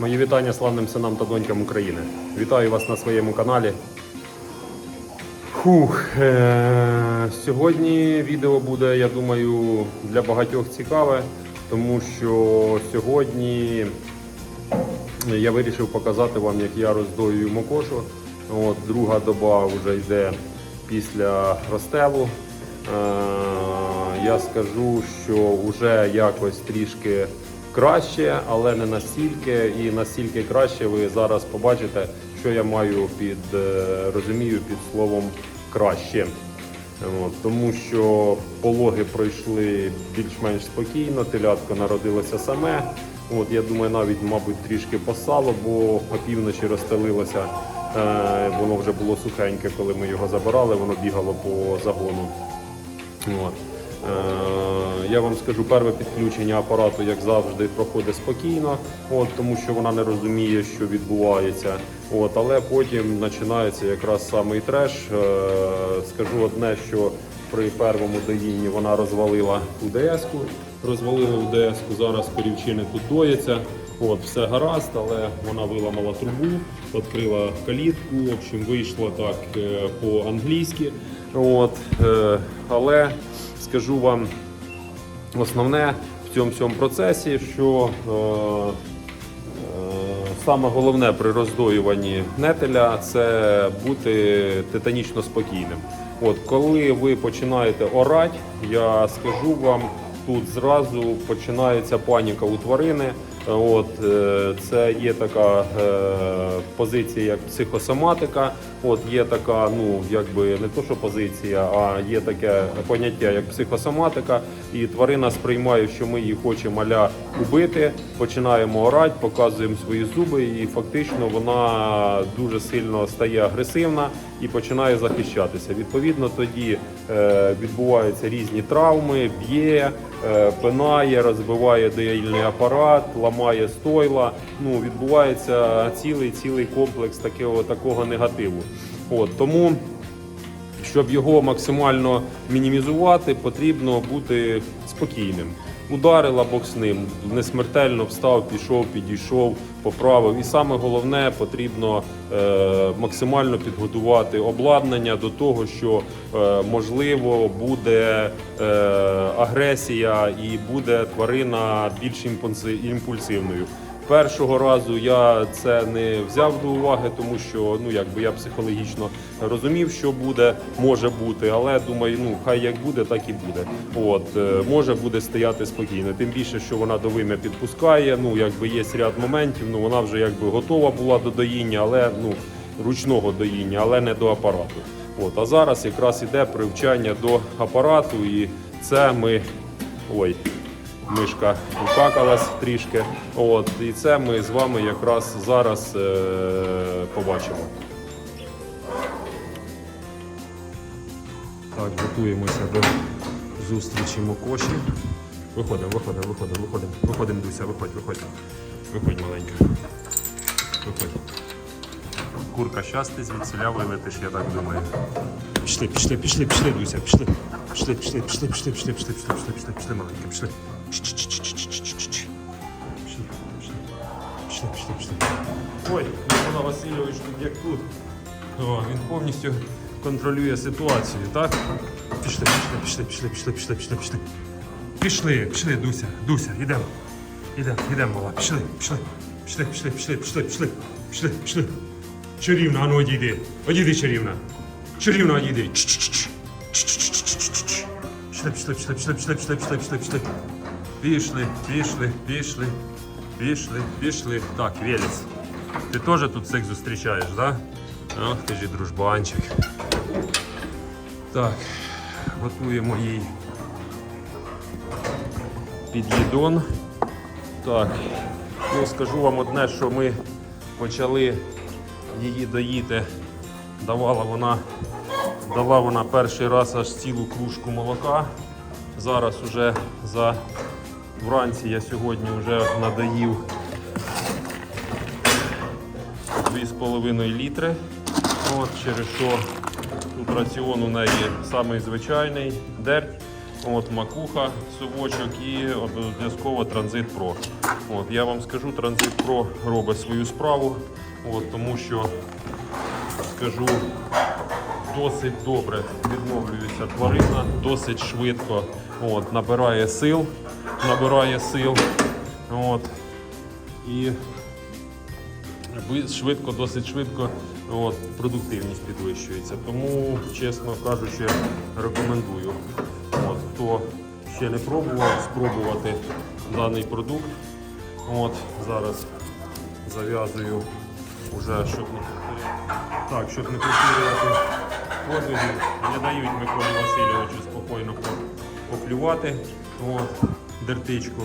Мої вітання славним синам та донькам України. Вітаю вас на своєму каналі. Фух, е- сьогодні відео буде, я думаю, для багатьох цікаве, тому що сьогодні я вирішив показати вам, як я роздоюю мокошу. От, друга доба вже йде після розстелу. Е, я скажу, що вже якось трішки краще, але не настільки. І настільки краще ви зараз побачите, що я маю під е, розумію під словом краще. Тому що пологи пройшли більш-менш спокійно, телятко народилося саме. От, я думаю, навіть, мабуть, трішки посало, бо опівночі розстелилося. Е, воно вже було сухеньке, коли ми його забирали, воно бігало по загону. От. Е, я вам скажу, перше підключення апарату, як завжди, проходить спокійно, от, тому що вона не розуміє, що відбувається. От, але потім починається якраз самий треш. Е, скажу одне, що при першому доїнні вона розвалила УДС-ку, розвалила УДС-ку, зараз корівчини тут доїться. От, все гаразд, але вона виламала трубу, відкрила калітку, в общем, вийшло так е, по-англійськи. От, е, але скажу вам основне в цьому всьому процесі, що е, е, саме головне при роздоюванні нетеля це бути титанічно спокійним. От коли ви починаєте орати, я скажу вам, тут зразу починається паніка у тварини. От е, це є така е, позиція, як психосоматика. От є така, ну якби не то, що позиція, а є таке поняття як психосоматика. І тварина сприймає, що ми її хочемо аля убити. Починаємо орати, показуємо свої зуби, і фактично вона дуже сильно стає агресивна і починає захищатися. Відповідно, тоді е, відбуваються різні травми, б'є, пинає, розбиває доїльний апарат, ламає стойла. Ну відбувається цілий цілий комплекс такого такого негативу. От тому. Щоб його максимально мінімізувати, потрібно бути спокійним. Ударила Бог з ним, несмертельно встав, пішов, підійшов, поправив. І саме головне потрібно е, максимально підготувати обладнання до того, що е, можливо буде е, агресія і буде тварина більш імпульсивною. Першого разу я це не взяв до уваги, тому що ну якби я психологічно розумів, що буде, може бути, але думаю, ну хай як буде, так і буде. От е, може буде стояти спокійно. Тим більше, що вона до вим'я підпускає. Ну якби є ряд моментів. Ну вона вже якби готова була до доїння, але ну ручного доїння, але не до апарату. От а зараз якраз іде привчання до апарату, і це ми ой мишка укакалась трішки. От, і це ми з вами якраз зараз е, побачимо. Так, готуємося до зустрічі Мокоші. Виходимо, виходимо, виходимо, виходимо. Виходимо, Дуся, виходь, виходь. Виходь маленька. Виходь. Курка, щас ти звідсіля вилетиш, я так думаю. Пішли, пішли, пішли, пішли, Дуся, пішли. Пішли, пішли, пішли, пішли, пішли, пішли, пішли, пішли, пішли, пішли, маленька, пішли. Пішли, пішли, пішли. Ой, Микола Васильович тут як тут. О, він повністю контролює ситуацію, так? Пішли, пішли, пішли, пішли, пішли, пішли, пішли. Пішли, пішли, Дуся, Дуся, йдемо. Йдемо, йдемо, мала, пішли, пішли. Пішли, пішли, пішли, пішли, пішли, пішли, пішли. Чарівна, ану одійди. Одійди, чарівна. Чарівна, одійди. Пішли, пішли, пішли, пішли, пішли, пішли, пішли, пішли, пішли. Пішли, пішли, пішли, пішли, пішли. Так, Велес. Ти теж тут всіх зустрічаєш, да? Ох, ти ж дружбанчик. Так, готуємо їй під'їдон. Так, ну скажу вам одне, що ми почали її доїти. Давала вона, дала вона перший раз аж цілу кружку молока. Зараз уже за вранці я сьогодні вже надоїв 2,5 літри. От, через що тут раціон у неї самий звичайний дерть. От макуха, совочок і обов'язково Транзит Pro. От, я вам скажу, Транзит Pro робить свою справу, от, тому що скажу, досить добре відновлюється тварина, досить швидко от, набирає сил, набирає сил. От, і швидко, досить швидко от, продуктивність підвищується. Тому, чесно кажучи, рекомендую. От, хто ще не пробував, спробувати даний продукт. От, зараз зав'язую вже, щоб не. Так, щоб не повторювати подвигів, не дають Миколі Васильовичу спокійно поплювати от, дертичку.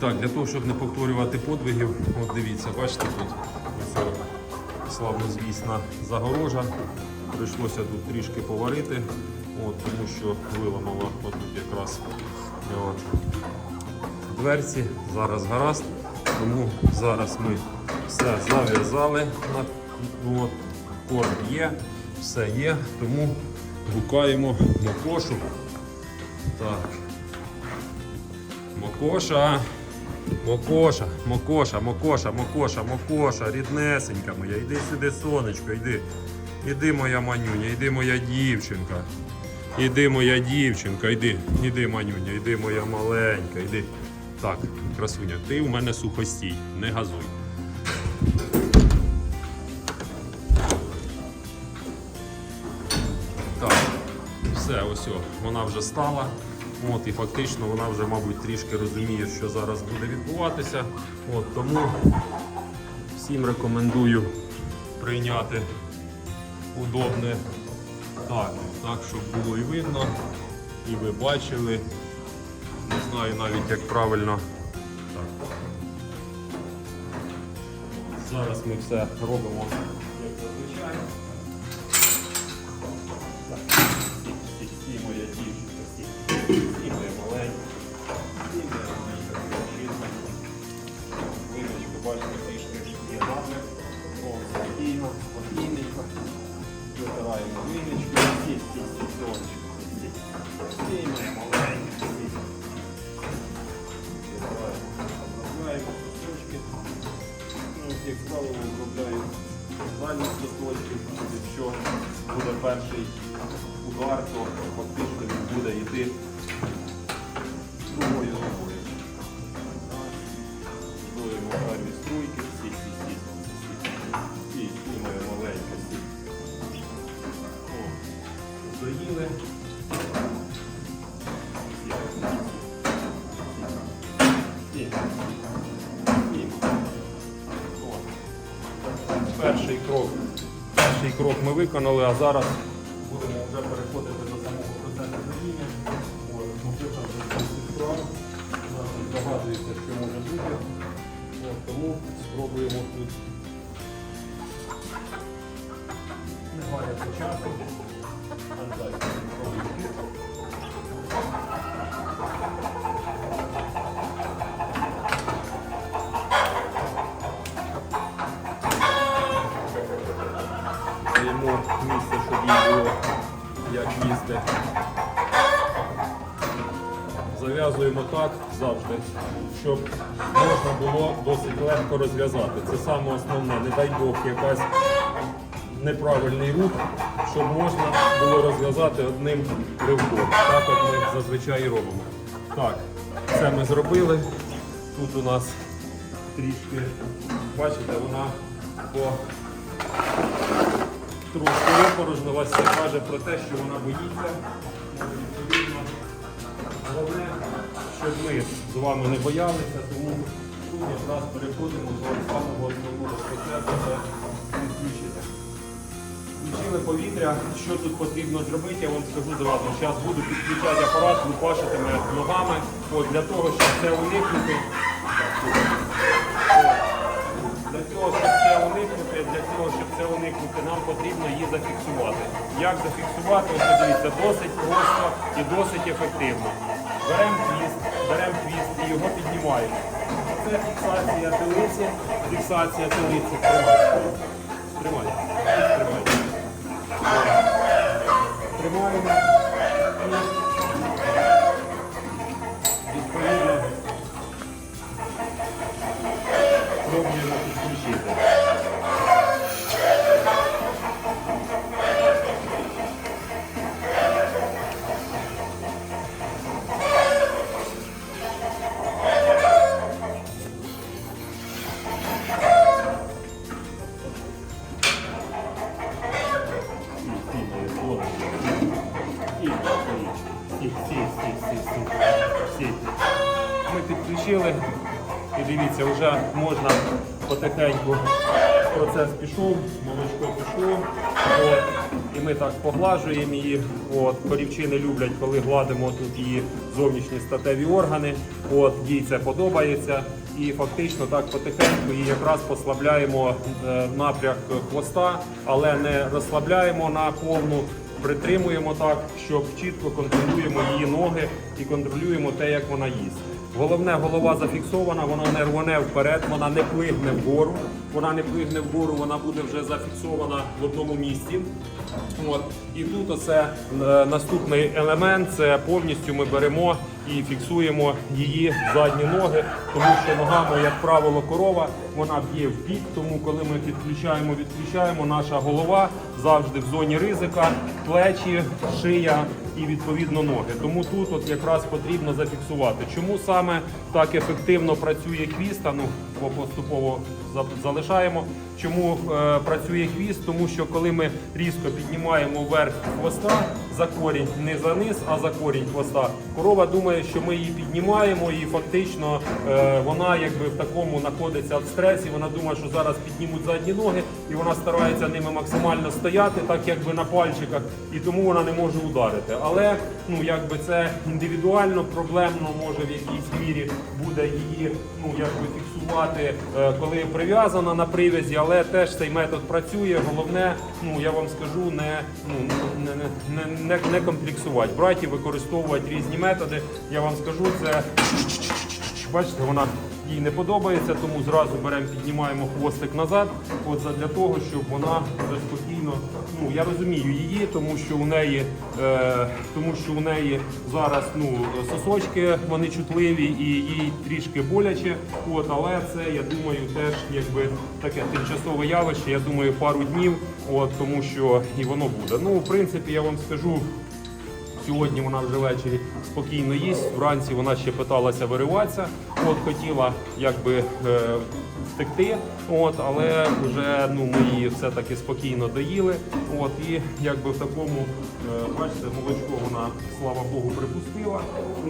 Так, для того, щоб не повторювати подвигів, от дивіться, бачите, тут ось о, славнозвісна загорожа. Прийшлося тут трішки поварити, от, тому що виламало отут якраз от, дверці. Зараз гаразд. Тому зараз ми все зав'язали. на- От, корм є, все є, тому гукаємо мокошу. Так. Мокоша. Мокоша, мокоша, мокоша, мокоша, мокоша, ріднесенька моя, йди сюди, сонечко, йди. Іди моя манюня, йди моя дівчинка. Іди моя дівчинка, йди, іди, манюня, йди моя маленька, йди. Так, красуня, ти у мене сухостій, не газуй. Так, все, ось вона вже стала. От, і фактично вона вже, мабуть, трішки розуміє, що зараз буде відбуватися. От, тому всім рекомендую прийняти удобне так, так, щоб було і видно, і ви бачили. Не знаю навіть як правильно. Так. Зараз ми все робимо як зазвичай. Всі, моя дівчинка, бачите, трішки є. О, спокійно, спокійненько. Витираємо всі, сонечко, всі, всі моя маленька. Витираємо, обробляємо кусочки. Ну, як правило, обробляю дальні листочки, якщо буде перший удар, то фактично він буде йти Перший крок ми виконали, а зараз будемо вже переходити до самого процесу справа. Догадується, що може бути. Тому спробуємо тут не гаяти часу. А далі спробуємо. Зав'язуємо так завжди, щоб можна було досить легко розв'язати. Це саме основне, не дай Бог якась неправильний рух, щоб можна було розв'язати одним ривком. Так от ми зазвичай робимо. Так, це ми зробили. Тут у нас трішки, бачите, вона по трошки випорожнилася, каже про те, що вона боїться. Головне, щоб ми з вами не боялися, тому тут якраз переходимо до самого основного процесу це підключення. Включили повітря, що тут потрібно зробити, я вам скажу зразу. Зараз буду підключати апарат, лупашитиме ногами. От, для того, щоб це уникнути. Для цього, щоб це уникнути, для цього, щоб це уникнути, нам потрібно її зафіксувати. Як зафіксувати? Ось дивіться, досить просто і досить ефективно. Беремо беремо хвіст і його піднімаємо. Це фіксація телиці, фіксація телиці. Тримайте. Тримайте. Тримайте. Тримаємо. Відповідно. Пробуємо підключити. Пішло. І ми так поглажуємо її. От. Корівчини люблять, коли гладимо тут її зовнішні статеві органи. От. Їй це подобається. І фактично так потихеньку її якраз послабляємо е, напряг хвоста, але не розслабляємо на повну притримуємо так, щоб чітко контролюємо її ноги і контролюємо те, як вона їсть. Головне, голова зафіксована, вона не рвоне вперед, вона не плигне вгору. Вона не плигне вгору, вона буде вже зафіксована в одному місці. От. І тут оце е, наступний елемент це повністю ми беремо і фіксуємо її задні ноги, тому що ногами, як правило, корова вона б'є в бік, тому коли ми підключаємо, відключаємо, наша голова завжди в зоні ризика, плечі, шия і відповідно ноги. Тому тут от якраз потрібно зафіксувати. Чому саме так ефективно працює хвіст? А ну поступово залишаємо. Чому е, працює хвіст? Тому що коли ми різко піднімаємо вверх хвоста за корінь, не за низ, а за корінь хвоста, корова думає, що ми її піднімаємо, і фактично е, вона якби в такому знаходиться в стресі. Вона думає, що зараз піднімуть задні ноги, і вона старається ними максимально стояти, так якби на пальчиках, і тому вона не може ударити. Але ну якби це індивідуально, проблемно може в якійсь мірі буде її ну якби фіксувати, е, коли прив'язана на привязі, але теж цей метод працює. Головне, ну я вам скажу, не ну не, не, не, не, комплексувати. Браті використовувати різні методи. Я вам скажу, це бачите, вона їй не подобається, тому зразу беремо, піднімаємо хвостик назад. От для того, щоб вона спокійно. Ну я розумію її, тому що у неї, е, тому що у неї зараз ну сосочки вони чутливі і їй трішки боляче. От, але це я думаю, теж якби таке тимчасове явище. Я думаю, пару днів. От тому що і воно буде. Ну, в принципі, я вам скажу. Сьогодні вона вже ввечері спокійно їсть. Вранці вона ще питалася вириватися. От хотіла якби е, втекти. От, але вже ну ми її все таки спокійно доїли. От і якби в такому, е, бачите, молочко вона слава Богу припустила.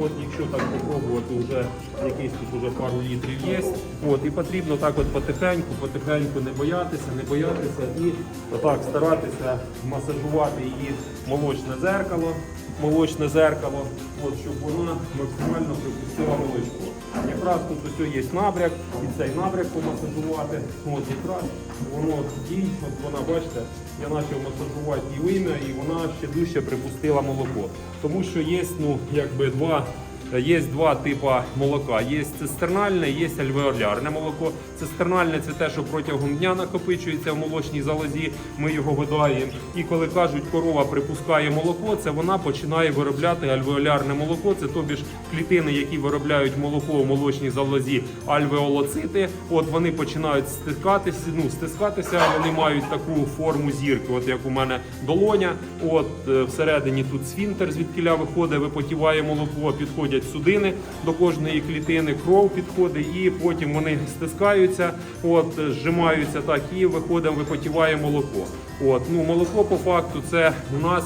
От, якщо так попробувати, вже якийсь тут вже пару літрів є. От і потрібно так, от потихеньку, потихеньку не боятися, не боятися і отак старатися масажувати її молочне дзеркало молочне зеркало, от, щоб вона максимально припустила молочко. Якраз тут ось є набряк, і цей набряк помасажувати. От якраз воно дійсно, вона, бачите, я почав масажувати її вим'я, і вона ще дужче припустила молоко. Тому що є ну, якби два. Є два типи молока. Є цистернальне, є альвеолярне молоко. Цистернальне це те, що протягом дня накопичується в молочній залозі. Ми його видаємо. І коли кажуть, корова припускає молоко, це вона починає виробляти альвеолярне молоко. Це тобі ж клітини, які виробляють молоко в молочній залозі, альвеолоцити. От вони починають стискатися, ну стискатися. Вони мають таку форму зірки, от як у мене долоня. От е, всередині тут сфінтер, звідкиля виходить, випотіває молоко, підходять судини до кожної клітини, кров підходить, і потім вони стискаються, от зжимаються так, і виходить, випотіває молоко. От ну молоко по факту це у нас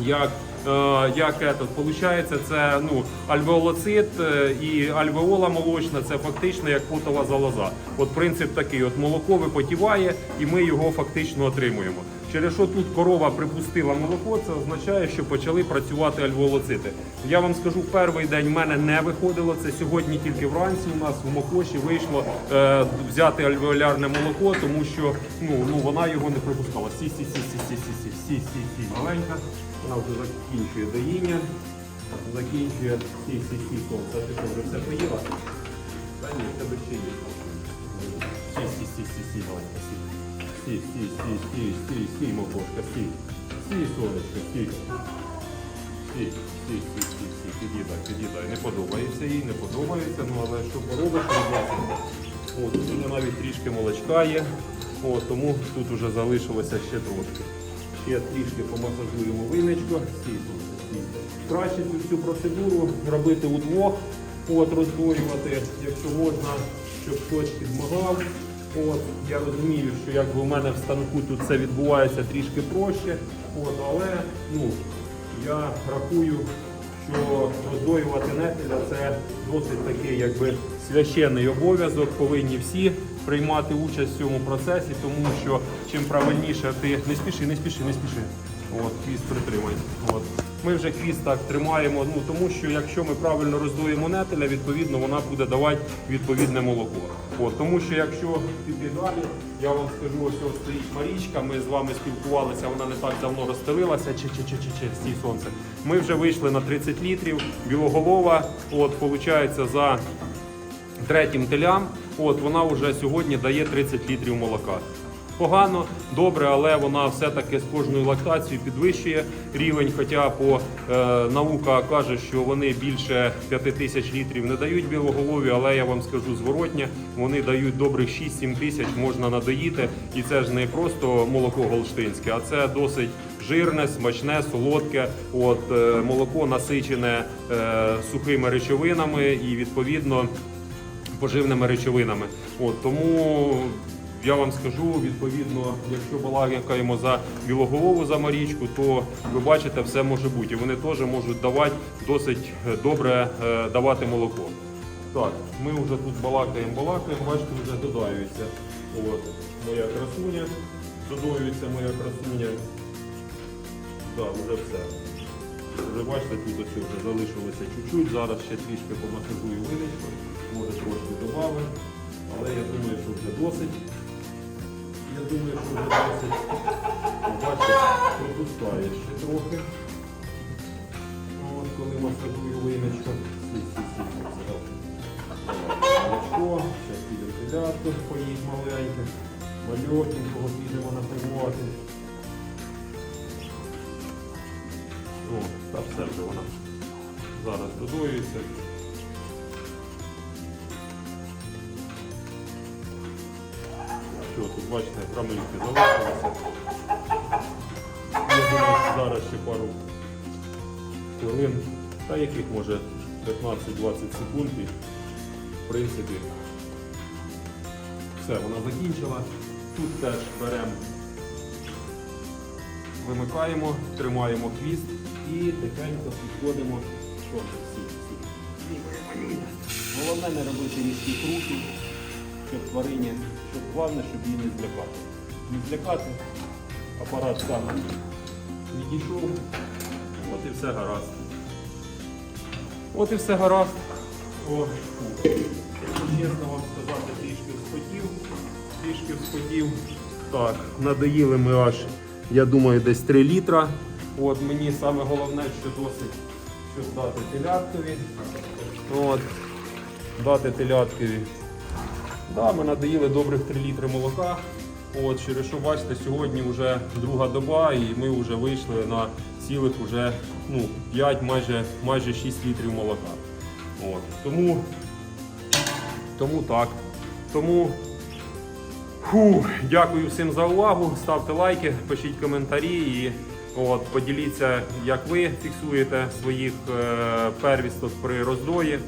як. е, Як этот, получається, це ну альвеолоцит е, і альвеола молочна, це фактично як потова залоза. От принцип такий: от молоко випотіває, і ми його фактично отримуємо. Через що тут корова припустила молоко, це означає, що почали працювати альвеолоцити. Я вам скажу, перший день в мене не виходило. Це сьогодні тільки вранці у нас в Мокоші вийшло е, взяти альвеолярне молоко, тому що ну, ну вона його не припускала. Сі, сі, сі, сі, сі, сі, сі, сі, сі, сі, маленька. Вона вже закінчує доїння, закінчує сі, сі, сі, це ти що, вже все поїла? Та ні, тебе ще є. Сі, сі, сі, сі, сі, маленька, сі. Сі, сі, сі, сі, сі, сі, мокошка, сі. Сі, сонечко, сі. Сі, сі, сі, сі, сі, під'їдай, під'їдай. Не подобається їй, не подобається, ну але що поробиш, не От, тут вона трішки молочка є. О, тому тут вже залишилося ще трошки. Ще трішки помасажуємо виничку. Стій, стій. Краще цю всю процедуру робити удвох, от, роздвоювати, якщо можна, щоб хтось підмагав. От, я розумію, що якби у мене в станку тут це відбувається трішки проще, от, але ну, я рахую, що роздоювати нетеля це досить такий якби священний обов'язок. Повинні всі приймати участь в цьому процесі, тому що чим правильніше ти не спіши, не спіши, не спіши. От, хвіст притримай. От. Ми вже хвіст так тримаємо, ну тому що якщо ми правильно роздоїмо нетеля, відповідно вона буде давати відповідне молоко. От, тому що якщо піти далі, я вам скажу, ось ось стоїть Марічка, ми з вами спілкувалися, вона не так давно розстелилася, чи чи чи чи чи стій сонце. Ми вже вийшли на 30 літрів, білоголова, от, виходить, за третім телям, от вона вже сьогодні дає 30 літрів молока. Погано, добре, але вона все-таки з кожною лактацією підвищує рівень. Хоча по е, наука каже, що вони більше 5 тисяч літрів не дають білоголові, але я вам скажу зворотня, вони дають добрих 6-7 тисяч, можна надоїти. І це ж не просто молоко голштинське, а це досить жирне, смачне, солодке. От е, молоко насичене е, сухими речовинами і відповідно поживними речовинами. От тому я вам скажу, відповідно, якщо балакаємо за білоголову за марічку, то ви бачите, все може бути. І Вони теж можуть давати досить е, добре е, давати молоко. Так, ми вже тут балакаємо, балакаємо, бачите, вже додаюється. От, моя красуня, додаюється моя красуня. Так, вже все. Вже бачите, тут ось вже залишилося чуть-чуть. Зараз ще трішки помасажую виничку, може трошки додавим. Але я думаю, що вже досить. Я думаю, що вже досить. Бачите, пропускає ще трохи. От, коли масажую Молочко, зараз підемо телятку поїть маленьке. Мальотенького підемо напивати. О, та все вже вона зараз додоюється. Тут, бачите, граминки залишилися. Я зараз ще пару хвилин, та яких може 15-20 секунд. І, в принципі, все, вона закінчила. Тут теж беремо вимикаємо, тримаємо хвіст і тихенько підходимо. Головне не робити різких рухів, щоб тварині, щоб головне, щоб її не злякати. Не злякати, апарат сам відійшов, от і все гаразд. От і все гаразд. О. Чесно вам сказати, трішки вспотів, трішки вспотів. Так, надоїли ми аж, я думаю, десь 3 літра. От мені саме головне, що досить, щоб дати теляткові. От, дати теляткові. Да, ми надоїли добрих 3 літри молока. От, через що бачите, сьогодні вже друга доба і ми вже вийшли на цілих уже, ну, 5, майже, майже 6 літрів молока. От, тому, тому так. Тому Фу, дякую всім за увагу. Ставте лайки, пишіть коментарі і от, поділіться, як ви фіксуєте своїх е, первісток при роздої.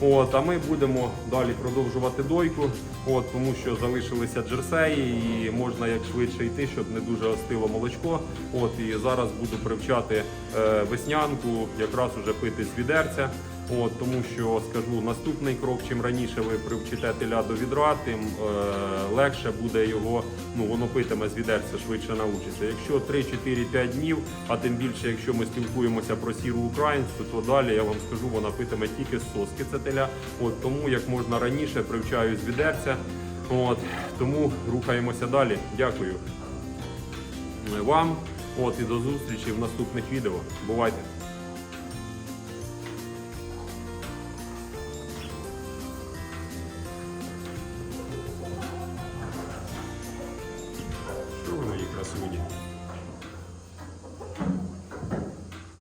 От, а ми будемо далі продовжувати дойку, от, тому що залишилися джерсеї і можна як швидше йти, щоб не дуже остило молочко. От, і зараз буду привчати е, веснянку, якраз уже пити з відерця. От, тому що скажу наступний крок, чим раніше ви привчите теля до відра, тим е, легше буде його, ну воно питиме з відерця, швидше научиться. Якщо 3-4-5 днів, а тим більше, якщо ми спілкуємося про сіру українську, то далі я вам скажу, вона питиме тільки з соски це теля. От тому як можна раніше привчаю з відерця. От тому рухаємося далі. Дякую вам. От і до зустрічі в наступних відео. Бувайте!